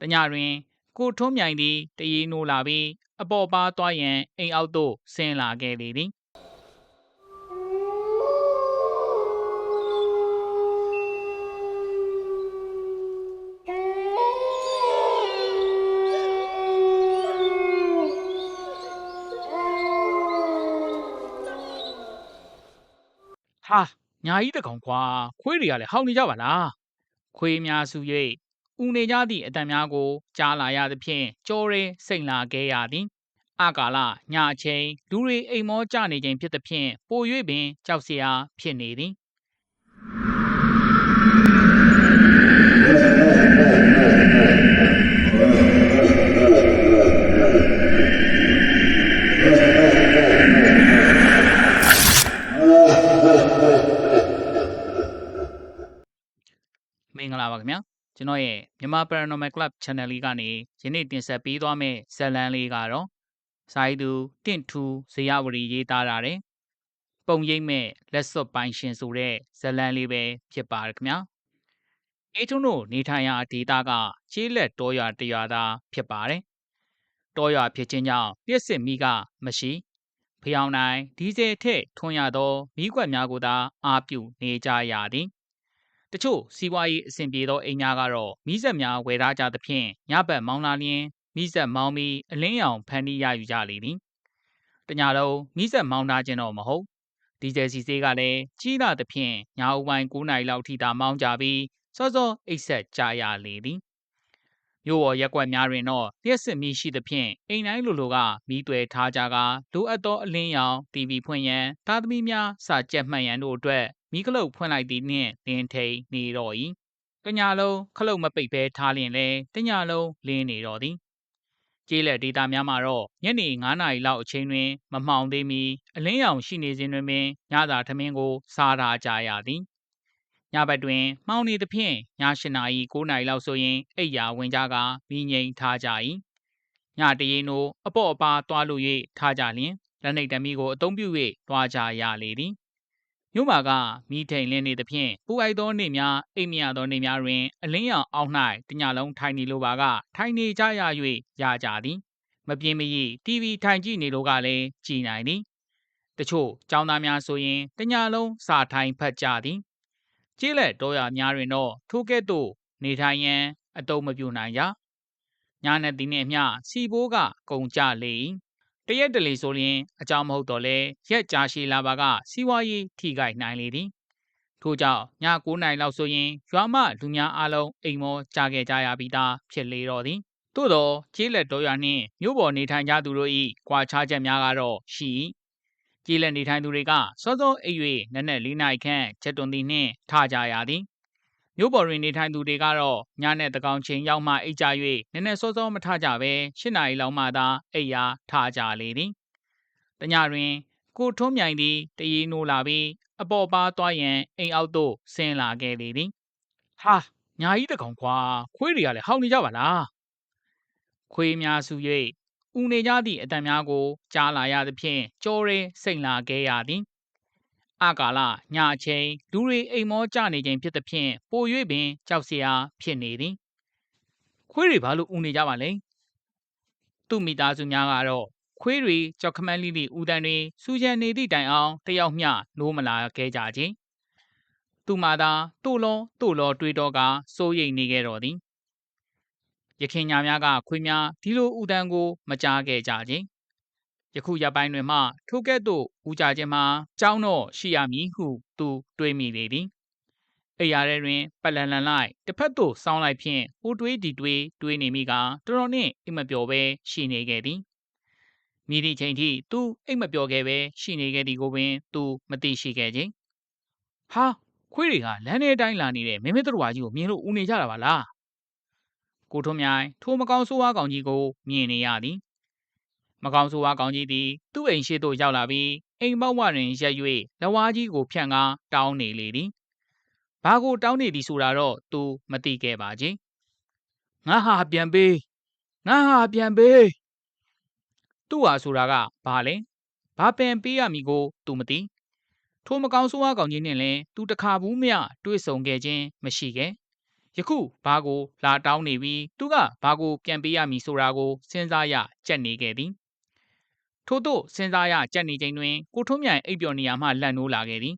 တညတွင်ကိုထွန်းမြိုင်သည်တရီနိုးလာပြီးအပေါ်ပါသွားရန်အိမ်အောက်သို့ဆင်းလာခဲ့လေသည်ဟာညာကြီးတကောင်ကွာခွေးတွေကလည်းဟောင်းနေကြပါလားခွေးများစု၍ ဥနေကြသည့်အတန်များကိုကြားလာရသဖြင့်ကြောရဲစိတ်လာခဲ့ရသည်အကာလညအချိန်လူတွေအိမ်မောကြနေခြင်းဖြစ်သဖြင့်ပို၍ပင်ကြောက်စရာဖြစ်နေသည်မင်္ဂလာပါခင်ဗျာ ကျွန်တော်ရဲ့မြန်မာ Paranormal Club Channel လေးကနေယနေ့တင်ဆက်ပေးသွားမယ့်ဇာတ်လမ်းလေးကတော့စာရေးသူတင့်ထူဇေယဝရီရေးသားတာတဲ့ပုံရိပ်မဲ့လက်စွပ်ပိုင်းရှင်ဆိုတဲ့ဇာတ်လမ်းလေးပဲဖြစ်ပါရခင်ဗျာအေးထုံးတို့နေထိုင်ရာဒေသကကျေးလက်တောရွာတရွာသားဖြစ်ပါတယ်တောရွာဖြစ်ခြင်းကြောင့်ပြည့်စစ်မိကမရှိဖျောင်းနိုင်ဒီဇယ်ထက်ထွန်ရသောမိကွက်များကိုသာအားပြုနေကြရသည်တ ချို့စီးပွားရေးအဆင်ပြေသောအိမ်များကတော့မိစက်များဝယ်ထားကြသဖြင့်ညဘက်မောင်းလာလျင်မိစက်မောင်းပြီးအလင်းရောင်ဖန်တီးရယူကြလေသည်။တညလုံးမိစက်မောင်းထားခြင်းတော့မဟုတ်။ဒီဇယ်စီစေးကလည်းကြီးလာသဖြင့်ညအုပ်ပိုင်း9နာရီလောက်ထိသာမောင်းကြပြီးစောစောအိတ်ဆက်ကြရလေသည်။မြို့ပေါ်ရက်ကွက်များတွင်တော့လျှက်စစ်မီရှိသဖြင့်အိမ်တိုင်းလိုလိုကမိသွဲထားကြကလိုအပ်သောအလင်းရောင် TV ဖွင့်ရန်သားသမီးများစာကြက်မှတ်ရန်တို့အတွက် မိကလုတ်ဖွင့်လိုက်သည်နှင့်လင်းထိန်နေတော့၏တညလုံးခလုတ်မပိတ်ဘဲထားလျင်လဲတညလုံးလင်းနေတော့သည်ကျေးလက်ဒေတာများမှာတော့ညနေ9နာရီလောက်အချိန်တွင် မမှောင်သေးမီအလင်းရောင်ရှိနေစဉ်တွင်ပင်ညသာထမင်းကို စားထားကြရသည်ညဘက်တွင် မှောင်နေသဖြင့်ည8နာရီ9နာရီလောက်ဆိုရင်အိပ်ယာဝင်ကြကမိငိမ်ထားကြ၏ညတရင်နိုးအပေါ့အပါသွားလို့၍ထားကြလျင်လက်နှိပ်တမီကိုအသုံးပြု၍သွားကြရလေသည် မြို့မှာကမိထိန်လင်းနေသဖြင့်ပူအိုက်သောနေများအိမ်မရသောနေများတွင် အလင်းရောင်အောက်၌တညလုံးထိုင်နေလိုပါက ထိုင်နေကြရ၍ရကြသည်မပြင်းမရ TV ထိုင်ကြည့်နေလို့ကလည်းကြည်နိုင်သည်တချို့ចောင်းသားများဆိုရင်တညလုံးစာထိုင်ဖတ်ကြသည်ကျေးလက်တော်ရများတွင်တော့ထိုကဲ့သို့နေထိုင်ရန်အတုံးမပြုနိုင်ကြညာနဲ့ဒီနှင့်မျှစီဘိုးကကုံကြလေ၏ တရက်တလေဆိုရင်အကြောင်းမဟုတ်တော့လဲရက်ကြာရှည်လာပါကစီးပွားရေးထိခိုက်နိုင်လေသည်ထို့ကြောင့်ည9နိုင်လောက်ဆိုရင်ရွာမလူများအလုံးအိမ်မောကြာခဲ့ကြရပြီးသားဖြစ်လေတော့သည်သို့သောကျေးလက်တော်ရွာနှင့်မြို့ပေါ်နေထိုင်ကြသူတို့၏ကွာခြားချက်များကတော့ရှိ၏ကျေးလက်နေထိုင်သူတွေကစောစောအိပ်၍နက်နက်၄နာရီခန့်ချက်တွန်သည်နှင့်ထကြရသည် မြို့ပေါ်တွင် နေထိုင်သူတွေကတော့ ညနဲ့တကောင်ချိန်ရောက်မှ အိတ်ကြ၍နည်းနည်းစောစော မထကြပဲ၈ နာရီလောက်မှသာ အိပ်ရာထကြလေသည်။တညတွင် ကိုထွန်းမြိုင်သည် တရီနိုးလာပြီး အပေါ်ပါသွားရန် အိမ်အောက်သို့ ဆင်းလာခဲ့လေသည်။ဟာညာကြီးတကောင်ကွာ ခွေးတွေကလည်း ဟောင်းနေကြပါလား။ခွေးများစု၍ဥနေကြသည့်အတန်များကို ကြားလာရသဖြင့်ကြောရဲစိတ်လာခဲ့ရသည်။ အကာလညအချိန်လူတွေအိမ်မောကြနေခြင်းဖြစ်သဖြင့်ပို၍ပင်ကြောက်စရာဖြစ်နေသည်ခွေးတွေဘာလို့ဦးနေကြပါလဲသူ့မိသားစုများကတော့ခွေးတွေကြောက်ခမန်းလိလိဦးတန်းတွေစူချန်နေသည့်တိုင်အောင်တယောက်မျှနိုးမလာခဲ့ကြခြင်းသူမှသာတို့လောတို့လောတွေးတော့ကစိုးရိမ်နေခဲ့တော်သည်ရခင်ညာများကခွေးများဒီလိုဦးတန်းကို မကြားခဲ့ကြခြင်း ယခုရပိုင်းတွင်မှ ထိုကဲ့သို့ဦးကြခြင်းမှာကြောင်းတော့ရှိရမည်ဟုသူတွေးမိလေသည်အိယာထဲတွင်ပလန်လန်လိုက်တစ်ဖက်သို့စောင်းလိုက်ဖြင့်ဟိုတွေးဒီတွေးတွေးနေမိကတော်တော်နှင့်အိမ်မပျော်ပဲရှိနေခဲ့သည်မိသည့်ချိန်ထိသူအိမ်မပျော်ခဲ့ပဲရှိနေခဲ့သည်ကိုပင်သူမသိရှိခဲ့ခြင်းဟာခွေးတွေကလမ်းထဲတိုင်းလာနေတဲ့မင်းမတော်ဝါကြီးကိုမြင်လို့ဦးနေကြတာပါလားကိုထွန်းမြိုင်ထိုမကောင်းဆိုးဝါးကောင်ကြီးကိုမြင်နေရသည် မကောင်းဆိုးဝါးကောင်းကြီးသည်သူ့အိမ်ရှိသို့ရောက်လာပြီးအိမ်ပေါက်ဝတွင်ရက်၍လဝါးကြီးကိုဖြန့်ကားတောင်းနေလေသည်။ဘာကိုတောင်းနေသည်ဆိုတာတော့သူမသိခဲ့ပါချင်း။ငါဟာပြန်ပေးငါဟာပြန်ပေးသူ့ဟာဆိုတာကဘာလဲ။ဘာပင်ပေးရမည်ကိုသူမသိ။ထိုမကောင်းဆိုးဝါးကောင်ကြီးနှင့်လည်းသူတခါဘူးမျှတွေ့ဆုံခဲ့ခြင်းမရှိခဲ့ယခုဘာကိုလာတောင်းနေပြီးသူကဘာကိုပြန်ပေးရမည်ဆိုတာကိုစဉ်းစားရကြက်နေခဲ့သည် ထို့သို့စဉ်းစားရကြက်နေချိန်တွင်ကိုထွန်းမြိုင်အိပ်ပျော်နေရမှလှန်နိုးလာခဲ့သည်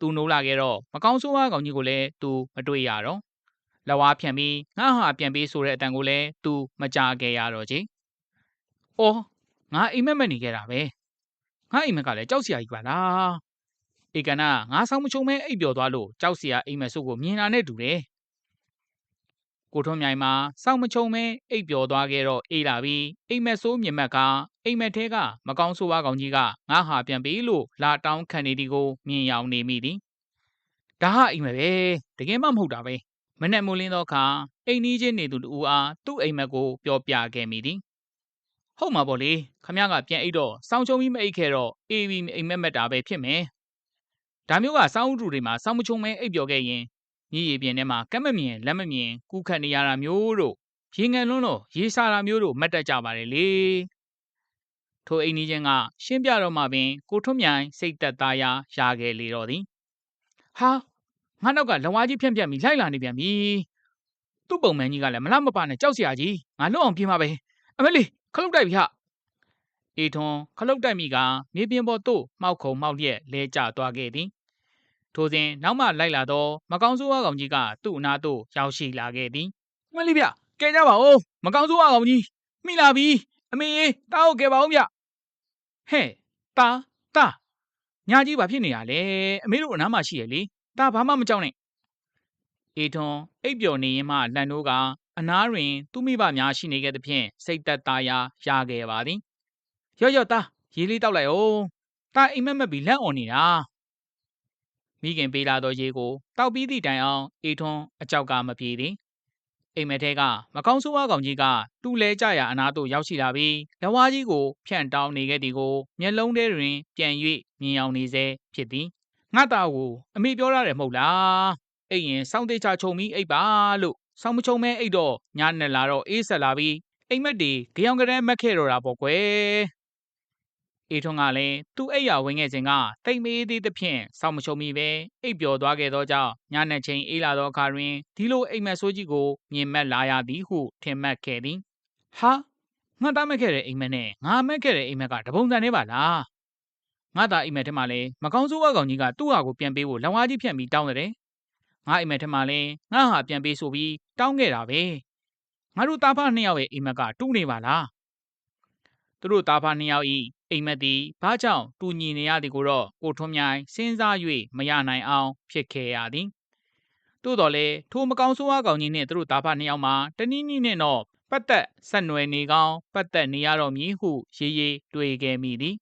သူနိုးလာခဲ့တော့မကောင်းဆိုးဝါးကောင်ကြီးကိုလည်းသူမတွေ့ရတော့လဝါဖြန့်ပြီးငါဟာပြန်ပေးဆိုတဲ့အတန်ကိုလည်းသူမကြားခဲ့ရတော့ချေ။အော်ငါအိမ်မက်မက်နေခဲ့တာပဲ။ငါအိမ်မက်ကလည်းကြောက်စရာကြီးပါလား။ဧကနာငါဆောင်မချုံမဲအိပ်ပျော်သွားလို့ကြောက်စရာအိမ်မက်စုပ်ကိုမြင်လာနဲ့တူတယ်။ ကိုထွန်းမြိုင်မှာစောင့်မချုံမဲအိပ်ပျော်သွားခဲ့တော့အေးလာပြီးအိမ်မက်ဆိုးမြင်မက်ကအိမ်မက်ထဲကမကောင်းဆိုးဝါးကောင်ကြီးကငါဟာပြန်ပေးလို့လာတောင်းခံနေသည်ကိုမြင်ရောက်နေမိသည်ဒါဟာအိမ်မက်ပဲတကယ်မှမဟုတ်တာပဲမနဲ့မိုးလင်းသောအခါအိမ်နီးချင်းနေသူတူအားသူ့အိမ်မက်ကိုပြောပြခဲ့မိသည်ဟုတ်မှာပေါ့လေခမရကပြန်အိတ်တော့စောင်းချုံပြီးမအိတ်ခဲ့တော့အေးပြီးအိမ်မက်မက်တာပဲဖြစ်မယ်ဒါမျိုးကစောင်းဥတူတွေမှာစောင်းမချုံမဲအိပ်ပျော်ခဲ့ရင် မြေရီပြင်းထဲမှာကက်မမြင်လက်မမြင်ကူးခတ်နေရတာမျိုးတို့ရေငန်လွန်းတော့ရေစာတာမျိုးတို့မတ်တက်ကြပါတယ်လေထိုအိမ်နီးချင်းကရှင်းပြတော့မှပင်ကိုထွန်းမြိုင်စိတ်သက်သာရာရခဲ့လေတော့သည်ဟာငါနောက်ကလဝါကြီးဖြန့်ဖြန့်ပြီးလိုက်လာနေပြန်ပြီသူ့ပုံမှန်ကြီးကလည်းမလားမပါနဲ့ကြောက်စရာကြီးငါလွတ်အောင်ပြေးမှာပဲအမလေးခလုတ်တိုက်ပြီဟာအေထွန်းခလုတ်တိုက်မိကမြေပြင်ပေါ်သို့မှောက်ခုံမှောက်လျက်လဲကျသွားခဲ့သည် ထိုစဉ်နောက်မှလိုက်လာသောမကောင်းဆိုးဝါကောင်ကြီးကသူ့အနားသို့ရောက်ရှိလာခဲ့သည်မလေးဗျကဲကြပါဦးမကောင်းဆိုးဝါကောင်ကြီးမိလာပြီအမေရေတားဟုတ်ကဲပါဦးဗျဟဲ့တားတားညာကြီးဘာဖြစ်နေရလဲအမေတို့အနားမှာရှိရလေတားဘာမှမကြောက်နဲ့အေထွန်းအိပ်ပျော်နေရင်မှလန်တို့ကအနားတွင်သူ့မိဘများရှိနေခဲ့သဖြင့်စိတ်သက်သာရာရခဲ့ပါသည်ရော့ရော့တားရေလေးတောက်လိုက်အောင်တားအိမ်မက်မက်ပြီးလက်អော်နေတာ မိခင်ပေးလာသောရေကိုတောက်ပြီးသည့်တိုင်အောင်အေထွန်းအကြောက်ကမပြေသည်အိမ်မက်ထဲကမကောင်းဆိုးဝါးကောင်ကြီးကတူလဲကြရာအနားသို့ရောက်ရှိလာပြီးလက်ဝါးကြီးကိုဖြန့်တောင်းနေခဲ့သည်ကိုမျက်လုံးထဲတွင်ပြန်၍မြင်အောင်နေစေဖြစ်သည်ငါသားကိုအမေပြောရတယ်မဟုတ်လားအိမ်ရင်စောင်းသေးချချုံပြီးအိပ်ပါလို့စောင်းမချုံမဲအိပ်တော့ညနေလာတော့အေးဆက်လာပြီးအိမ်မက်တွေကြောင်ကြမ်းမက်ခဲ့တော့တာပေါ့ကွယ် အေထွန်းကလည်းသူ့အိပ်ယာဝင်ခဲ့စဉ်ကတိတ်မေးသေးသဖြင့်စောင့်မချုံမိပဲအိပ်ပျော်သွားခဲ့သောကြောင့်ညနေချိန်အေးလာသောအခါတွင်ဒီလိုအိမ်မက်ဆိုးကြီးကိုမြင်မက်လာရသည်ဟုထင်မှတ်ခဲ့သည်ဟာငါတားမက်ခဲ့တဲ့အိမ်မက်နဲ့ငါမက်ခဲ့တဲ့အိမ်မက်ကတပုံစံနဲ့ပါလားငါသားအိမ်မက်ထဲမှာလည်းမကောင်းဆိုးဝါကောင်ကြီးကသူ့ဟာကိုပြန်ပေးဖို့လောင်ဝါးကြီးဖြန့်ပြီးတောင်းတယ်ငါအိမ်မက်ထဲမှာလည်းငါဟာပြန်ပေးဆိုပြီးတောင်းခဲ့တာပဲငါတို့တားဖားနှစ်ယောက်ရဲ့အိမ်မက်ကတူးနေပါလား သူတို့တားဖားနှစ်ယောက်ဤအိမ်မက်သည်ဘာကြောင့်တူညီနေရသည်ကိုတော့ကိုထွန်းမြိုင်စဉ်းစား၍မရနိုင်အောင်ဖြစ်ခဲ့ရသည်သို့တော်လည်းထိုမကောင်းဆိုးဝါးကောင်ကြီးနှင့်သူတို့တာဖနှစ်ယောက်မှာတနည်းနည်းနဲ့တော့ပတ်သက်ဆက်နွယ်နေကောင်းပတ်သက်နေရတော့မည်ဟုရေးရေးတွေ့ခဲ့မိသည်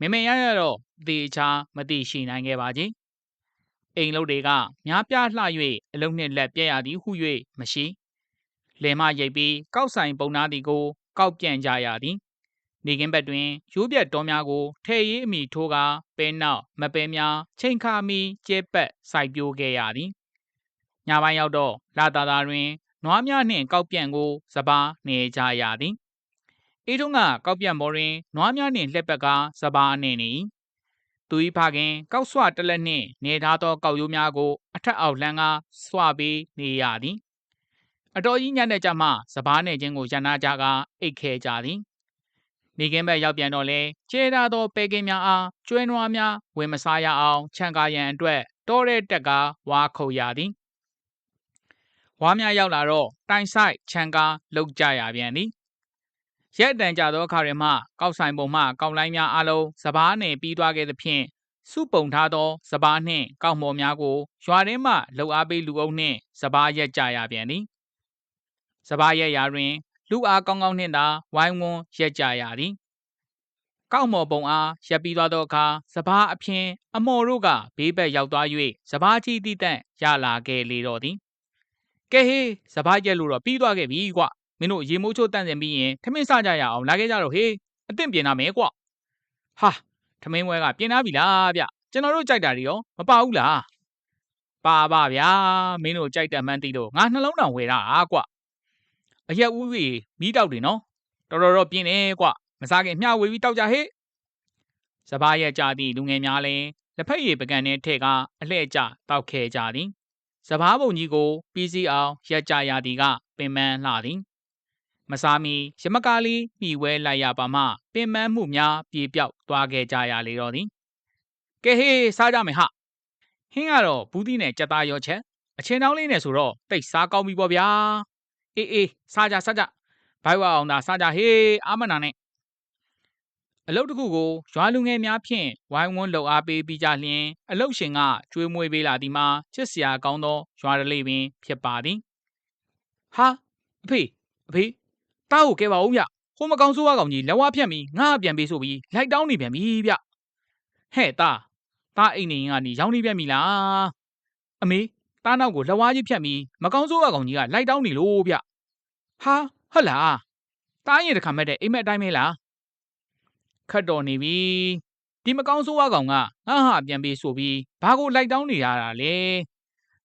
မမေရရတော့သေချာမသိရှိနိုင်ခဲ့ပါကြီးအိမ်လုံးတွေကများပြားလှ၍အလုံးနှင့်လက်ပြက်ရသည်ဟု၍မရှိလယ်မရိပ်ပြီးကောက်ဆိုင်ပုံနာသည်ကို ကောက်ပြန်ကြရသည် နေကင်းဘက်တွင်ရိုးပြတ်တော်များကိုထဲ့ရေးအမိထိုးကာပဲနောက်မပဲများချိန်ခါမီကျဲပတ်စိုက်ပျိုးခဲ့ရသည်ညပိုင်းရောက်တော့လာတာတာတွင်နွားများနှင့်ကောက်ပြန့်ကိုစပားနေကြရသည်အေးထုံးကကောက်ပြန့်ပေါ်တွင်နွားများနှင့်လှက်ပက်ကစပားနေနေသူ၏ဖခင်ကောက်ဆွတလက်နှင့်နေထားသောကောက်ရိုးများကိုအထက်အောက်လှမ်းကားဆွပေးနေရသည်အတော်ကြီးညနေကြမှစပားနေခြင်းကိုရန်နာကြကအိတ်ခဲကြသည် နေကင်းဘက်ရောက်ပြန်တော့လဲကျဲထားသောပဲကင်းများအားကျွဲနွားများဝင်မစားရအောင်ခြံကားရန်အတွက်တောတဲ့တက်ကဝါခုတ်ရသည်ဝါများရောက်လာတော့တိုင်ဆိုင်ခြံကားလှုပ်ကြရပြန်သည်ရက်တန်ကြသောအခါတွေမှကောက်ဆိုင်ပုံမှကောက်လိုင်းများအလုံးစပားနှင့်ပြီးသွားခဲ့သဖြင့်စုပုံထားသောစပားနှင့်ကောက်မော်များကိုရွာထဲမှလှုပ်အားပေးလူအုပ်နှင့်စပားရက်ကြရပြန်သည်စပားရက်ရာတွင် လူအားကောင်းကောင်းနှင့်သာဝိုင်းဝန်းရက်ကြရသည်ကောက်မော်ပုံအားရပ်ပြီးသွားသောအခါစပားအဖျင်းအမော်တို့ကဘေးဘက်ရောက်သွား၍စပားကြီးတိတန့်ရလာခဲ့လေတော့သည်ကဲဟေးစပားရက်လို့တော့ပြီးသွားခဲ့ပြီကွမင်းတို့ရေမိုးချိုးတန့်စင်ပြီးရင်ထမင်းစကြရအောင်လာခဲ့ကြတော့ဟေးအသင့်ပြင်လာမယ်ကွဟာထမင်းဝဲကပြင်လာပြီလားဗျကျွန်တော်တို့ကြိုက်တာတွေရောမပါဘူးလားပါပါဗျာမင်းတို့ကြိုက်တယ်မှန်းသိလို့ငါနှလုံးတောင်ဝယ်တာကွ အရက်ဦးကြီးမိတောက်တယ်နော်တော်တော်တော့ပြင်းတယ်ကွမစားခင်မျှဝေပြီးတောက်ကြဟေ့စပားရဲ့ကြသည့်လူငယ်များလည်းလက်ဖက်ရည်ပကံနဲ့ထဲ့ကအလှဲ့ကျတောက်ခဲကြသည်စပားပုံကြီးကိုပြီးစီအောင်ရက်ကြရသည်ကပင်ပန်းလှသည်မစားမီရမကားလေးမိဝဲလိုက်ရပါမှပင်ပန်းမှုများပြေပြောက်သွားခဲ့ကြရလေတော့သည်ကဲဟေးစားကြမယ်ဟဟင်းကတော့ဘူးသီးနဲ့ကြက်သားရောချက်အချင်းတောင်းလေးနဲ့ဆိုတော့တိတ်စားကောင်းပြီပေါ့ဗျာ အေးအေးစားကြစားကြဘိုက်ဝအောင်သာစားကြဟေးအာမနာနဲ့အလုတ်တစ်ခုကိုရွာလူငယ်များဖြင့်ဝိုင်းဝန်းလှုပ်အားပေးပြီးကြလျင်အလုတ်ရှင်ကကျွေးမွေးပေးလာသည်မှာချစ်စရာကောင်းသောရွာတလေးပင်ဖြစ်ပါသည်ဟာအဖေအဖေတားကိုကဲပါဦးဗျဟိုမကောင်ဆိုးဝါကောင်ကြီးလက်ဝါးဖြတ်ပြီးငါ့ပြန်ပေးဆိုပြီးလိုက်တောင်းနေပြန်ပြီဗျဟဲ့တားတားအိမ်နေရင်ကနေရောင်းနေပြန်ပြီလားအမေ တားနောက်ကိုလက်ဝါးကြီးဖြတ်ပြီးမကောင်ဆိုးဝါကောင်ကြီးကလိုက်တောင်းနေလို့ဗျဟာဟုတ်လားတားရင်တခါမဲ့တဲ့အိမ်မက်အတိုင်းပဲလားခတ်တော်နေပြီဒီမကောင်းဆိုးဝါကောင်ကငါဟာပြန်ပေးဆိုပြီးဘာကိုလိုက်တောင်းနေရတာလဲ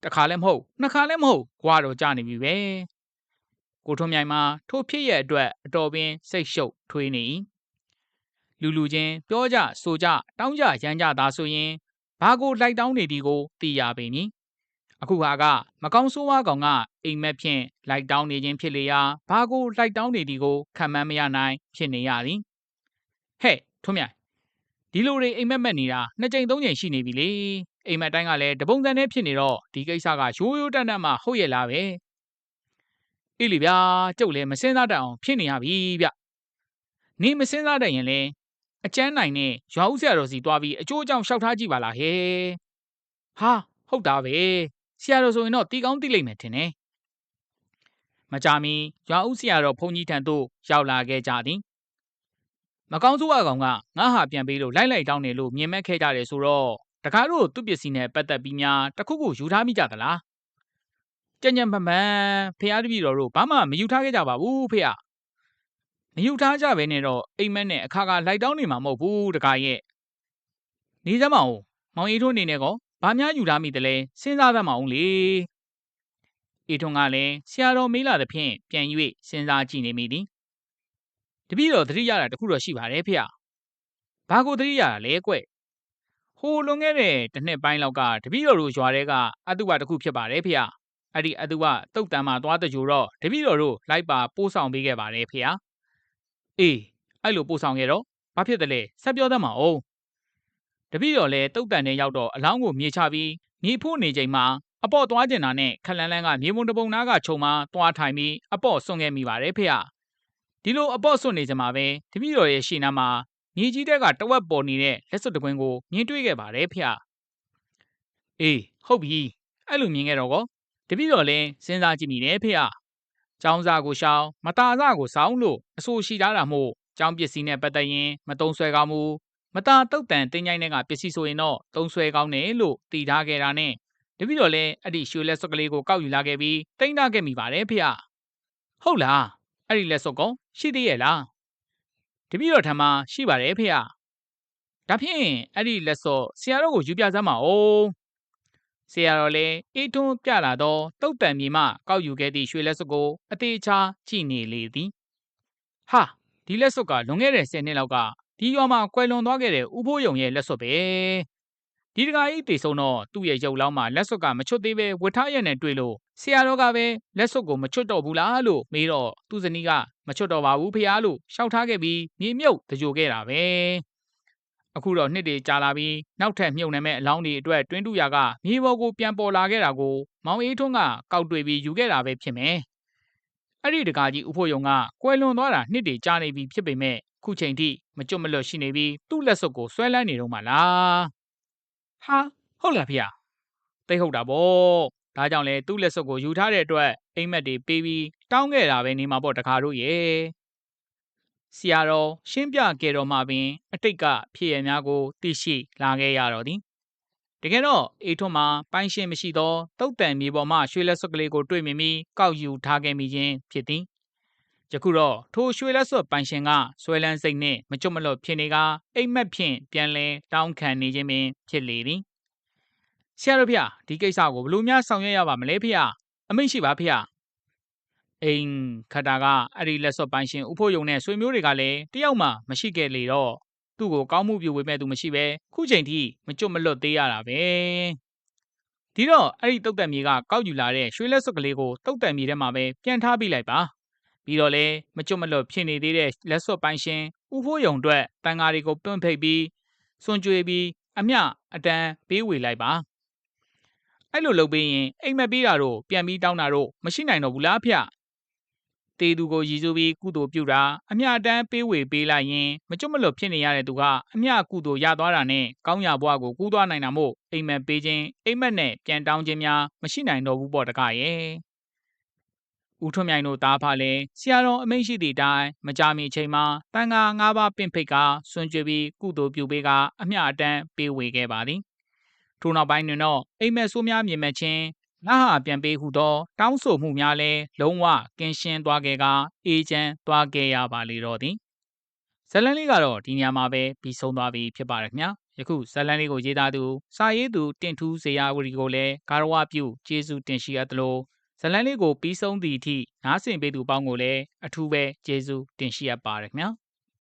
တခါလည်းမဟုတ်နှစ်ခါလည်းမဟုတ်ကြွားတော့ကြာနေပြီပဲကိုထွန်းမြိုင်မှာထိုဖြစ်ရဲ့အတွက်အတော်ပင်စိတ်ရှုပ်ထွေးနေ၏လူလူချင်းပြောကြဆိုကြတောင်းကြရမ်းကြသာဆိုရင်ဘာကိုလိုက်တောင်းနေဒီကိုသိရပေမည် အခုဟာကမကောင်းဆိုးဝါကောင်ကအိမ်မက်ဖြင့်လိုက်တောင်းနေခြင်းဖြစ်လေရာဘာကိုလိုက်တောင်းနေဒီကိုခံမှန်းမရနိုင်ဖြစ်နေရသည်ဟဲ့ထွန်းမြိုင်ဒီလိုတွေအိမ်မက်မက်နေတာနှစ်ကြိမ်သုံးကြိမ်ရှိနေပြီလေအိမ်မက်တိုင်းကလည်းတပုံစံနဲ့ဖြစ်နေတော့ဒီကိစ္စကရိုးရိုးတန်တန်မှဟုတ်ရဲ့လားပဲအေးလေဗျာကျုပ်လည်းမစင်းစားတတ်အောင်ဖြစ်နေရပြီဗျနေမစင်းစားတတ်ရင်လည်းအကျန်းနိုင်နဲ့ရွာဦးဆရာတော်စီတွားပြီးအကျိုးအကြောင်းရှောက်ထားကြည့်ပါလားဟဲ့ဟာဟုတ်တာပဲ ဆရာတော်ဆိုရင်တော့တီကောင်းတိလိမ့်မယ်ထင်တယ်မကြမီရွာဦးဆရာတော်ဘုန်းကြီးထံသို့ရောက်လာခဲ့ကြသည်မကောင်းစိုးအကောင်ကငါဟာပြန်ပေးလို့လိုက်လိုက်တောင်းနေလို့မြင်မဲ့ခဲ့ကြတယ်ဆိုတော့တကားတို့သူ့ပစ္စည်းနဲ့ပတ်သက်ပြီးများတခုခုယူထားမိကြသလားကြံ့ကြံ့ပန်းပန်းဖះတပည့်တော်တို့ဘာမှမယူထားခဲ့ကြပါဘူးဖះမယူထားကြပဲနဲ့တော့အိမ်မက်နဲ့အခါကလိုက်တောင်းနေမှာမဟုတ်ဘူးတကားရဲ့နေကြမအောင်မောင်အေးထွန်းနေနဲ့ကော ဘာများယူထားမိတယ်လဲစဉ်းစားသမ်းမအောင်လေအေးထွန်းကလည်းဆရာတော်မေးလာသဖြင့်ပြန်၍စဉ်းစားကြည့်နေမိသည်တပည့်တော်သတိရတာတခုတော့ရှိပါတယ်ဖေ။ဘာကိုသတိရတာလဲကွ။ဟိုလွန်ခဲ့တဲ့တစ်နှစ်ပိုင်းလောက်ကတပည့်တော်တို့ရွာထဲကအတုပတစ်ခုဖြစ်ပါတယ်ဖေ။အဲ့ဒီအတုပတုတ်တန်မှာသွားတကြိုတော့တပည့်တော်တို့လိုက်ပါပို့ဆောင်ပေးခဲ့ပါတယ်ဖေ။အေးအဲ့လိုပို့ဆောင်ခဲ့တော့ဘာဖြစ်တယ်လဲဆက်ပြောတတ်မှာအောင်။ တပည့်တော်လည်းတုတ်တန်နဲ့ရောက်တော့အလောင်းကိုမြေချပြီးမြေဖို့နေချိန်မှာအပေါ့သွားကျင်တာနဲ့ခလန်းလန်းကမြေပုံတပုံနားကခြုံမှာသွားထိုင်ပြီးအပေါ့ဆွန့်ခဲ့မိပါတယ်ဖေ။ဒီလိုအပေါ့ဆွတ်နေကြမှာပဲတပည့်တော်ရဲ့ရှေ့နားမှာမြေကြီးတဲကတဝက်ပေါ်နေတဲ့လက်စွပ်တကွင်းကိုမြင်တွေ့ခဲ့ပါတယ်ဖျ။အေးဟုတ်ပြီအဲ့လိုမြင်ခဲ့တော့ကောတပည့်တော်လည်းစဉ်းစားကြည့်မိတယ်ဖျ။ចောင်းစားကိုရှောင်းမတာစားကိုစောင်းလို့အဆိုရှိထားတာမို့ចောင်းပစ္စည်းနဲ့ပတ်သက်ရင်မတုံးဆွဲကောင်းဘူး မတာတုတ်တန်တင်းကြိုင်းတဲ့ကပစ္စည်းဆိုရင်တော့တုံးဆွဲကောင်းတယ်လို့တည်ထားခဲ့တာနဲ့တပည့်တော်လည်းအဲ့ဒီရွှေလက်စွပ်ကလေးကိုကောက်ယူလာခဲ့ပြီးတိမ့်ထားခဲ့မိပါတယ်ဖျ။ဟုတ်လားအဲ့ဒီလက်စွပ်ကောရှိသေးရဲ့လားတပည့်တော်ထံမှာရှိပါတယ်ဖေ။ဒါဖြင့်အဲ့ဒီလက်စော့ဆရာတော်ကိုယူပြစမ်းပါဦး။ဆရာတော်လည်းအေးထွန်းပြလာသောတုတ်တန်မြေမှကောက်ယူခဲ့သည့်ရွှေလက်စွပ်ကိုအသေးချာကြည့်နေလေသည်။ဟာဒီလက်စွပ်ကလွန်ခဲ့တဲ့10နှစ်လောက်က ဒီရွာမှာကွယ်လွန်သွားခဲ့တဲ့ဦးဖိုးယုံရဲ့လက်စွပ်ပဲ။ဒီတကာကြီးတေဆုံးတော့သူ့ရဲ့ရုပ်လောင်းမှာလက်စွပ်ကမချွတ်သေးပဲဝတ်ထားရနဲ့တွေ့လို့ဆရာတော်ကပဲလက်စွပ်ကိုမချွတ်တော့ဘူးလားလို့မေးတော့သူ့ဇနီးကမချွတ်တော့ပါဘူးဖေဟာလို့ရှောက်ထားခဲ့ပြီးမြေမြုပ်တကြိုခဲ့တာပဲအခုတော့နှစ်တွေကြာလာပြီးနောက်ထပ်မြုပ်နေမဲ့အလောင်းတွေအတွက်တွင်းတူရာကမြေပေါ်ကိုပြန်ပေါ်လာခဲ့တာကိုမောင်အေးထွန်းကကောက်တွေ့ပြီးယူခဲ့တာပဲဖြစ်မယ်အဲ့ဒီတကာကြီးဥဖို့ယုံကကွယ်လွန်သွားတာနှစ်တွေကြာနေပြီဖြစ်ပေမဲ့ ခုချိန်ထိမကြွမလွတ်ရှိနေပြီးသူ့လက်စွပ်ကိုဆွဲလန်းနေတော့မှလားဟာဟုတ်လားဖေဟာသိဟုတ်တာဗောဒါကြောင့်လဲသူ့လက်စွပ်ကိုယူထားတဲ့အတွက်အိမ်မက်တွေပေးပြီးတောင်းခဲ့တာပဲနေမှာပေါ့တခါတို့ရဲ့ဆရာတော်ရှင်းပြခဲ့တော်မှာပင်အတိတ်ကဖြစ်ရများကိုသိရှိလာခဲ့ရတော်သည်တကယ်တော့အေထွန်းမှာပိုင်းရှင်းမရှိသောတုတ်တန်မြေပေါ်မှရွှေလက်စွပ်ကလေးကိုတွေ့မြင်ပြီးကောက်ယူထားခဲ့မိခြင်းဖြစ်သည် ယခုတော့ထိုရွှေလက်စွပ်ပိုင်ရှင်ကဆွဲလန်းစိတ်နှင့်မကြွမလွတ်ဖြစ်နေကအိမ်မက်ဖြင့်ပြန်လဲတောင်းခံနေခြင်းပင်ဖြစ်လေသည်ဆရာတို့ဖေဒီကိစ္စကိုဘလို့များဆောင်ရွက်ရပါမလဲဖေအမိန့်ရှိပါဖေအိမ်ခတာကအဲ့ဒီလက်စော့ပိုင်းရှင်ဥဖို့ယုံနဲ့ဆွေမျိုးတွေကလည်းတယောက်မှမရှိခဲ့လေတော့သူ့ကိုကောင်းမှုပြုဝေမဲ့သူမရှိပဲခုချိန်ထိမကြွမလွတ်သေးရတာပဲဒီတော့အဲ့ဒီတုတ်တက်မြေကကောက်ယူလာတဲ့ရွှေလက်စွပ်ကလေးကိုတုတ်တက်မြေထဲမှာပဲပြန်ထားပြလိုက်ပါ ပြီးတော့လေမကျွတ်မလွတ်ဖြစ်နေသေးတဲ့လက်စွပ်ပိုင်းရှင်ဥဖိုးယုံအတွက်တန်ဃာတွေကိုတွန့်ဖိတ်ပြီးစွန်ကြွေပြီးအမျှအတန်းပေးဝေလိုက်ပါအဲ့လိုလုပ်ပြီးရင်အိမ်မက်ပေးတာတို့ပြန်ပြီးတောင်းတာတို့မရှိနိုင်တော့ဘူးလားဖေတေသူကိုရည်စူးပြီးကုသိုလ်ပြုတာအမျှအတန်းပေးဝေပေးလိုက်ရင်မကျွတ်မလွတ်ဖြစ်နေရတဲ့သူကအမျှကုသိုလ်ရသွားတာနဲ့ကောင်းရာဘဝကိုကူးသွားနိုင်တာမို့အိမ်မက်ပေးခြင်းအိမ်မက်နဲ့ပြန်တောင်းခြင်းများမရှိနိုင်တော့ဘူးပေါ့တကရဲ့ ဦးထွန်းမြိုင်တို့သားဖလည်းဆရာတော်အမိန့်ရှိသည့်အတိုင်းမကြာမီအချိန်မှာတန်ခါ၅ပါးပင့်ဖိတ်ကဆွန်ကြွေပြီးကုသိုလ်ပြုပေးကအမျှအတန်းပေးဝေခဲ့ပါသည်ထို့နောက်ပိုင်းတွင်တော့အိမ်မက်ဆိုးများမြင်မဲ့ချင်းငါဟာပြန်ပေးဟုသော တောင်းဆိုမှုများလည်းလုံးဝကင်းရှင်းသွားခဲ့ကအေးချမ်းသွားခဲ့ရပါလေတော့သည်ဇလန်လေးကတော့ဒီညမှာပဲပြီးဆုံးသွားပြီဖြစ်ပါတယ်ခင်ဗျာယခုဇလန်လေးကိုရေးသားသူစာရေးသူတင့်ထူးဇေယျဝရီကိုလည်းကာရဝပြုကျေးဇူးတင်ရှိရသလို ဇလန်လေးကိုပြီးဆုံးသည့်အထိနားဆင်ပေးသူပေါင်းကိုလည်းအထူးပဲကျေးဇူးတင်ရှိရပါတယ်ခင်ဗျာ